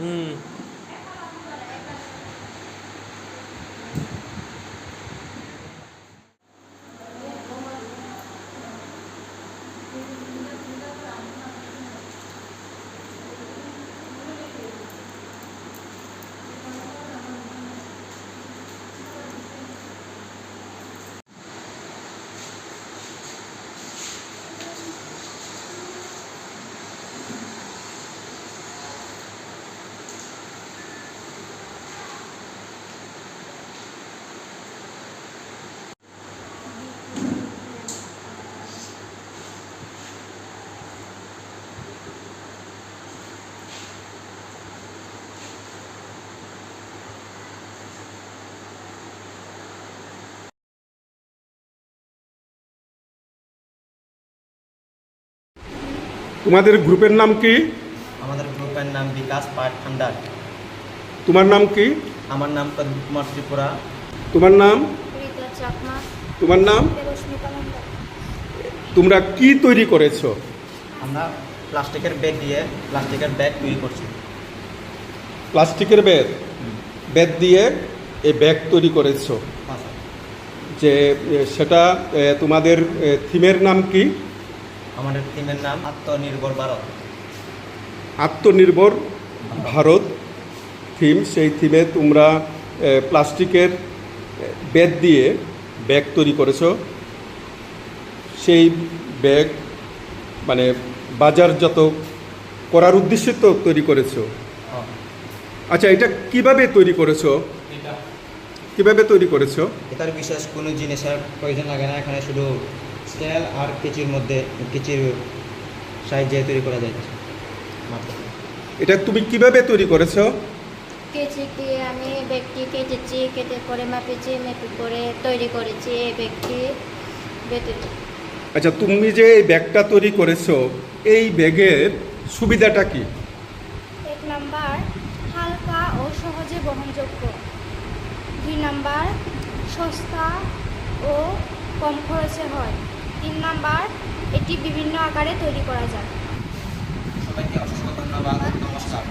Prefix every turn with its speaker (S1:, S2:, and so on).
S1: 嗯。তোমাদের গ্রুপের নাম কি?
S2: আমাদের গ্রুপের নাম বিকাশ পাট ভান্ডার।
S1: তোমার নাম কি?
S2: আমার নাম প্রদীপ কুমার ত্রিপুরা।
S1: তোমার নাম? তোমার নাম? তোমরা কি তৈরি করেছ?
S2: আমরা প্লাস্টিকের ব্যাগ দিয়ে প্লাস্টিকের ব্যাগ তৈরি করছি।
S1: প্লাস্টিকের ব্যাগ? ব্যাগ দিয়ে এই ব্যাগ তৈরি করেছ।
S2: হ্যাঁ
S1: যে সেটা তোমাদের থিমের নাম কি?
S2: আমাদের টিমের নাম আত্মনির্ভর ভারত।
S1: আত্মনির্ভর ভারত থিম সেই থিমে তোমরা প্লাস্টিকের ব্যাগ দিয়ে ব্যাগ তৈরি করেছ। সেই ব্যাগ মানে বাজারজাত করার উদ্দেশ্যে তো তৈরি করেছ।
S2: হ্যাঁ।
S1: আচ্ছা এটা কীভাবে তৈরি করেছ? কীভাবে তৈরি করেছ?
S2: এটার বিশেষ কোনো জিনিসের প্রয়োজন লাগে না এখানে শুধু স্কেল আর কেচির মধ্যে কেচির সাহায্যে তৈরি করা যায়। মাত্র
S1: এটা তুমি কীভাবে তৈরি করেছ?
S3: কেচি দিয়ে আমি ব্যাগটি কেটেছি কেটে পরে মাপেছি মেপে করে তৈরি করেছি এই ব্যাগটি
S1: আচ্ছা তুমি যে এই ব্যাগটা তৈরি করেছ এই ব্যাগের সুবিধাটা কি?
S3: এক নাম্বার হালকা ও সহজে বহনযোগ্য। দুই নাম্বার সস্তা ও কম খরচে হয়। তিন নাম্বার এটি বিভিন্ন আকারে তৈরি করা যায়। সবাইকে অসংখ্য ধন্যবাদ নমস্কার।